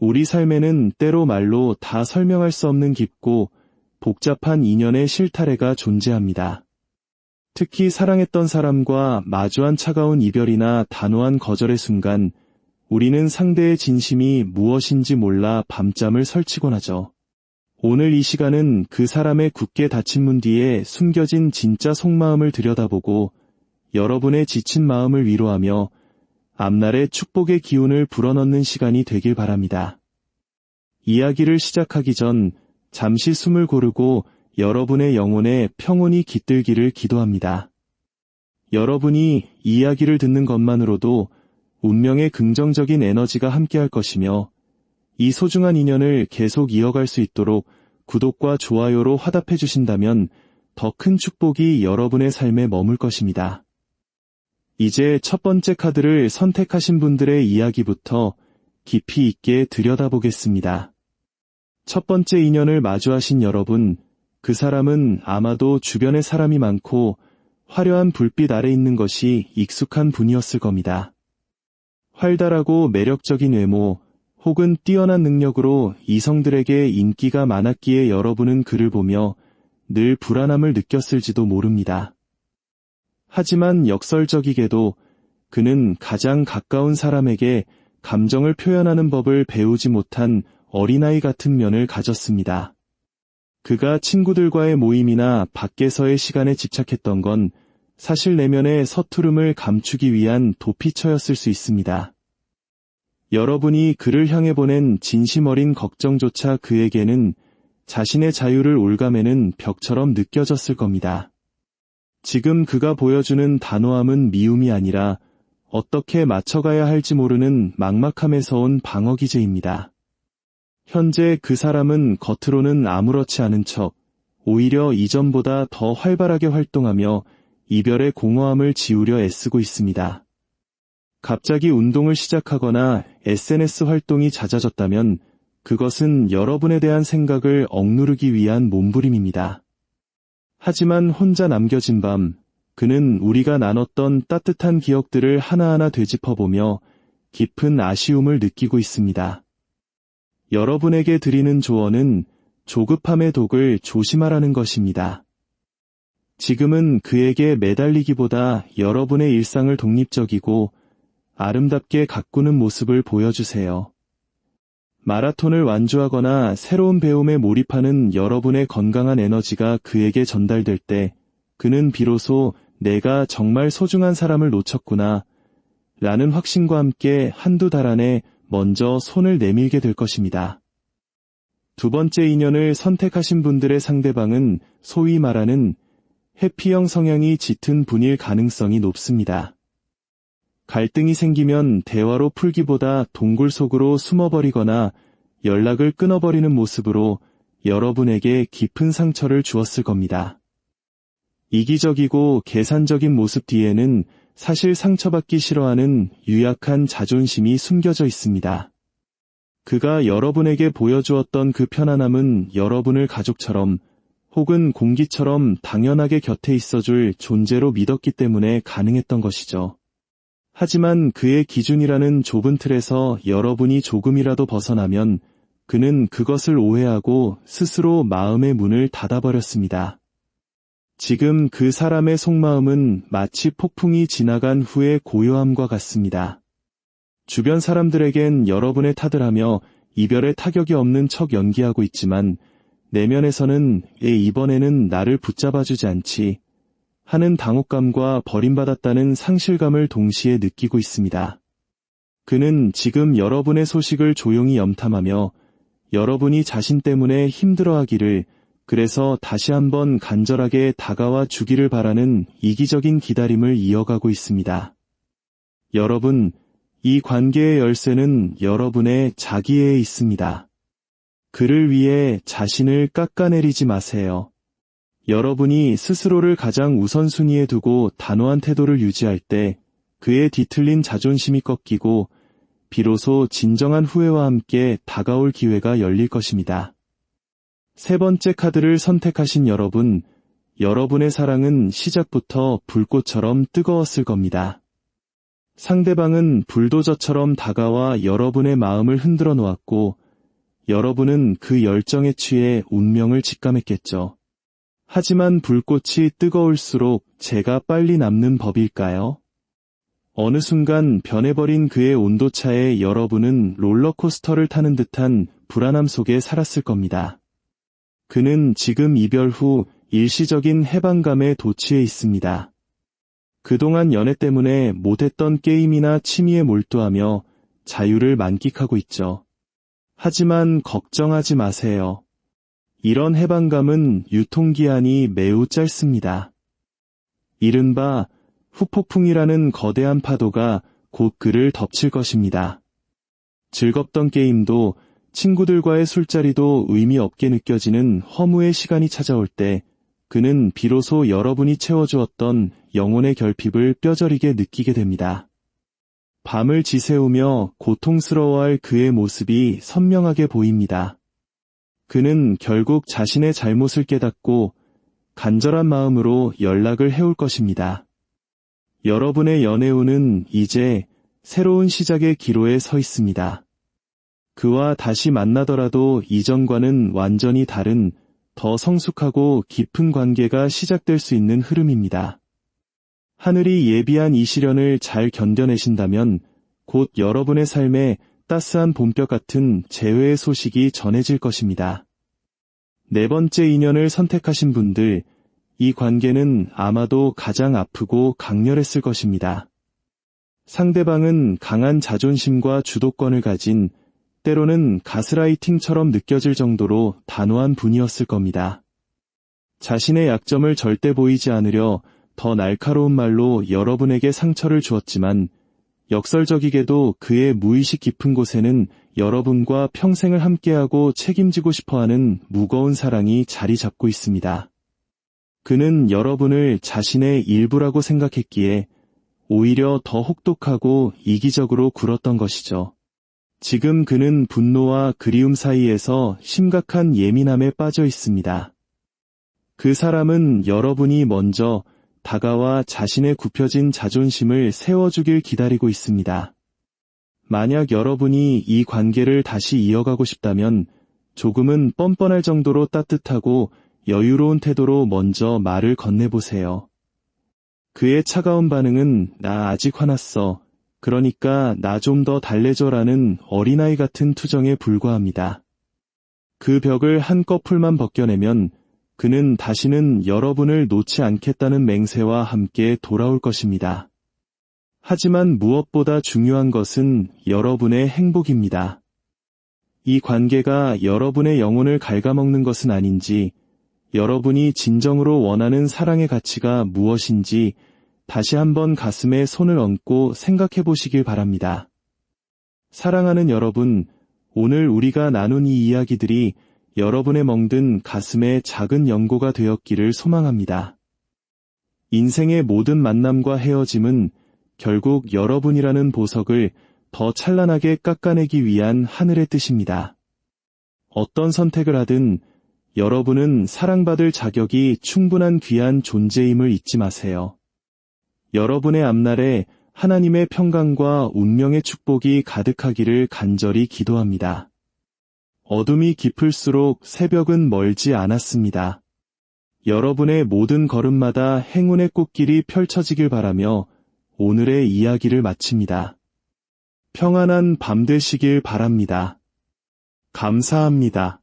우리 삶에는 때로 말로 다 설명할 수 없는 깊고 복잡한 인연의 실타래가 존재합니다. 특히 사랑했던 사람과 마주한 차가운 이별이나 단호한 거절의 순간 우리는 상대의 진심이 무엇인지 몰라 밤잠을 설치곤 하죠. 오늘 이 시간은 그 사람의 굳게 닫힌 문 뒤에 숨겨진 진짜 속마음을 들여다보고 여러분의 지친 마음을 위로하며 앞날의 축복의 기운을 불어넣는 시간이 되길 바랍니다. 이야기를 시작하기 전 잠시 숨을 고르고 여러분의 영혼에 평온이 깃들기를 기도합니다. 여러분이 이야기를 듣는 것만으로도 운명의 긍정적인 에너지가 함께할 것이며 이 소중한 인연을 계속 이어갈 수 있도록 구독과 좋아요로 화답해 주신다면 더 큰 축복이 여러분의 삶에 머물 것입니다. 이제 첫 번째 카드를 선택하신 분들의 이야기부터 깊이 있게 들여다보겠습니다. 첫 번째 인연을 마주하신 여러분, 그 사람은 아마도 주변에 사람이 많고 화려한 불빛 아래 있는 것이 익숙한 분이었을 겁니다. 활달하고 매력적인 외모 혹은 뛰어난 능력으로 이성들에게 인기가 많았기에 여러분은 그를 보며 늘 불안함을 느꼈을지도 모릅니다. 하지만 역설적이게도 그는 가장 가까운 사람에게 감정을 표현하는 법을 배우지 못한 어린아이 같은 면을 가졌습니다. 그가 친구들과의 모임이나 밖에서의 시간에 집착했던 건 사실 내면의 서투름을 감추기 위한 도피처였을 수 있습니다. 여러분이 그를 향해 보낸 진심 어린 걱정조차 그에게는 자신의 자유를 올가매는 벽처럼 느껴졌을 겁니다. 지금 그가 보여주는 단호함은 미움이 아니라 어떻게 맞춰가야 할지 모르는 막막함에서 온 방어 기제입니다. 현재 그 사람은 겉으로는 아무렇지 않은 척 오히려 이전보다 더 활발하게 활동하며 이별의 공허함을 지우려 애쓰고 있습니다. 갑자기 운동을 시작하거나 SNS 활동이 잦아졌다면 그것은 여러분에 대한 생각을 억누르기 위한 몸부림입니다. 하지만 혼자 남겨진 밤, 그는 우리가 나눴던 따뜻한 기억들을 하나하나 되짚어보며 깊은 아쉬움을 느끼고 있습니다. 여러분에게 드리는 조언은 조급함의 독을 조심하라는 것입니다. 지금은 그에게 매달리기보다 여러분의 일상을 독립적이고 아름답게 가꾸는 모습을 보여주세요. 마라톤을 완주하거나 새로운 배움에 몰입하는 여러분의 건강한 에너지가 그에게 전달될 때 그는 비로소 내가 정말 소중한 사람을 놓쳤구나 라는 확신과 함께 한두 달 안에 먼저 손을 내밀게 될 것입니다. 두 번째 인연을 선택하신 분들의 상대방은 소위 말하는 해피형 성향이 짙은 분일 가능성이 높습니다. 갈등이 생기면 대화로 풀기보다 동굴 속으로 숨어버리거나 연락을 끊어버리는 모습으로 여러분에게 깊은 상처를 주었을 겁니다. 이기적이고 계산적인 모습 뒤에는 사실 상처받기 싫어하는 유약한 자존심이 숨겨져 있습니다. 그가 여러분에게 보여주었던 그 편안함은 여러분을 가족처럼 혹은 공기처럼 당연하게 곁에 있어줄 존재로 믿었기 때문에 가능했던 것이죠. 하지만 그의 기준이라는 좁은 틀에서 여러분이 조금이라도 벗어나면 그는 그것을 오해하고 스스로 마음의 문을 닫아버렸습니다. 지금 그 사람의 속마음은 마치 폭풍이 지나간 후의 고요함과 같습니다. 주변 사람들에겐 여러분의 탓을 하며 이별의 타격이 없는 척 연기하고 있지만 내면에서는 애 이번에는 나를 붙잡아주지 않지 하는 당혹감과 버림받았다는 상실감을 동시에 느끼고 있습니다. 그는 지금 여러분의 소식을 조용히 염탐하며 여러분이 자신 때문에 힘들어하기를 그래서 다시 한번 간절하게 다가와 주기를 바라는 이기적인 기다림을 이어가고 있습니다. 여러분, 이 관계의 열쇠는 여러분의 자기에 있습니다. 그를 위해 자신을 깎아내리지 마세요. 여러분이 스스로를 가장 우선순위에 두고 단호한 태도를 유지할 때 그의 뒤틀린 자존심이 꺾이고 비로소 진정한 후회와 함께 다가올 기회가 열릴 것입니다. 세 번째 카드를 선택하신 여러분, 여러분의 사랑은 시작부터 불꽃처럼 뜨거웠을 겁니다. 상대방은 불도저처럼 다가와 여러분의 마음을 흔들어 놓았고, 여러분은 그 열정에 취해 운명을 직감했겠죠. 하지만 불꽃이 뜨거울수록 제가 빨리 남는 법일까요? 어느 순간 변해버린 그의 온도차에 여러분은 롤러코스터를 타는 듯한 불안함 속에 살았을 겁니다. 그는 지금 이별 후 일시적인 해방감에 도취해 있습니다. 그동안 연애 때문에 못했던 게임이나 취미에 몰두하며 자유를 만끽하고 있죠. 하지만 걱정하지 마세요. 이런 해방감은 유통기한이 매우 짧습니다. 이른바 후폭풍이라는 거대한 파도가 곧 그를 덮칠 것입니다. 즐겁던 게임도 친구들과의 술자리도 의미 없게 느껴지는 허무의 시간이 찾아올 때 그는 비로소 여러분이 채워주었던 영혼의 결핍을 뼈저리게 느끼게 됩니다. 밤을 지새우며 고통스러워할 그의 모습이 선명하게 보입니다. 그는 결국 자신의 잘못을 깨닫고 간절한 마음으로 연락을 해올 것입니다. 여러분의 연애운은 이제 새로운 시작의 기로에 서 있습니다. 그와 다시 만나더라도 이전과는 완전히 다른 더 성숙하고 깊은 관계가 시작될 수 있는 흐름입니다. 하늘이 예비한 이 시련을 잘 견뎌내신다면 곧 여러분의 삶에 따스한 봄볕 같은 재회의 소식이 전해질 것입니다. 네 번째 인연을 선택하신 분들, 이 관계는 아마도 가장 아프고 강렬했을 것입니다. 상대방은 강한 자존심과 주도권을 가진 때로는 가스라이팅처럼 느껴질 정도로 단호한 분이었을 겁니다. 자신의 약점을 절대 보이지 않으려 더 날카로운 말로 여러분에게 상처를 주었지만 역설적이게도 그의 무의식 깊은 곳에는 여러분과 평생을 함께하고 책임지고 싶어하는 무거운 사랑이 자리 잡고 있습니다. 그는 여러분을 자신의 일부라고 생각했기에 오히려 더 혹독하고 이기적으로 굴었던 것이죠. 지금 그는 분노와 그리움 사이에서 심각한 예민함에 빠져 있습니다. 그 사람은 여러분이 먼저 다가와 자신의 굽혀진 자존심을 세워주길 기다리고 있습니다. 만약 여러분이 이 관계를 다시 이어가고 싶다면 조금은 뻔뻔할 정도로 따뜻하고 여유로운 태도로 먼저 말을 건네보세요. 그의 차가운 반응은 나 아직 화났어. 그러니까 나 좀 더 달래줘라는 어린아이 같은 투정에 불과합니다. 그 벽을 한꺼풀만 벗겨내면 그는 다시는 여러분을 놓지 않겠다는 맹세와 함께 돌아올 것입니다. 하지만 무엇보다 중요한 것은 여러분의 행복입니다. 이 관계가 여러분의 영혼을 갉아먹는 것은 아닌지, 여러분이 진정으로 원하는 사랑의 가치가 무엇인지 다시 한번 가슴에 손을 얹고 생각해 보시길 바랍니다. 사랑하는 여러분, 오늘 우리가 나눈 이 이야기들이 여러분의 멍든 가슴에 작은 연고가 되었기를 소망합니다. 인생의 모든 만남과 헤어짐은 결국 여러분이라는 보석을 더 찬란하게 깎아내기 위한 하늘의 뜻입니다. 어떤 선택을 하든 여러분은 사랑받을 자격이 충분한 귀한 존재임을 잊지 마세요. 여러분의 앞날에 하나님의 평강과 운명의 축복이 가득하기를 간절히 기도합니다. 어둠이 깊을수록 새벽은 멀지 않았습니다. 여러분의 모든 걸음마다 행운의 꽃길이 펼쳐지길 바라며 오늘의 이야기를 마칩니다. 평안한 밤 되시길 바랍니다. 감사합니다.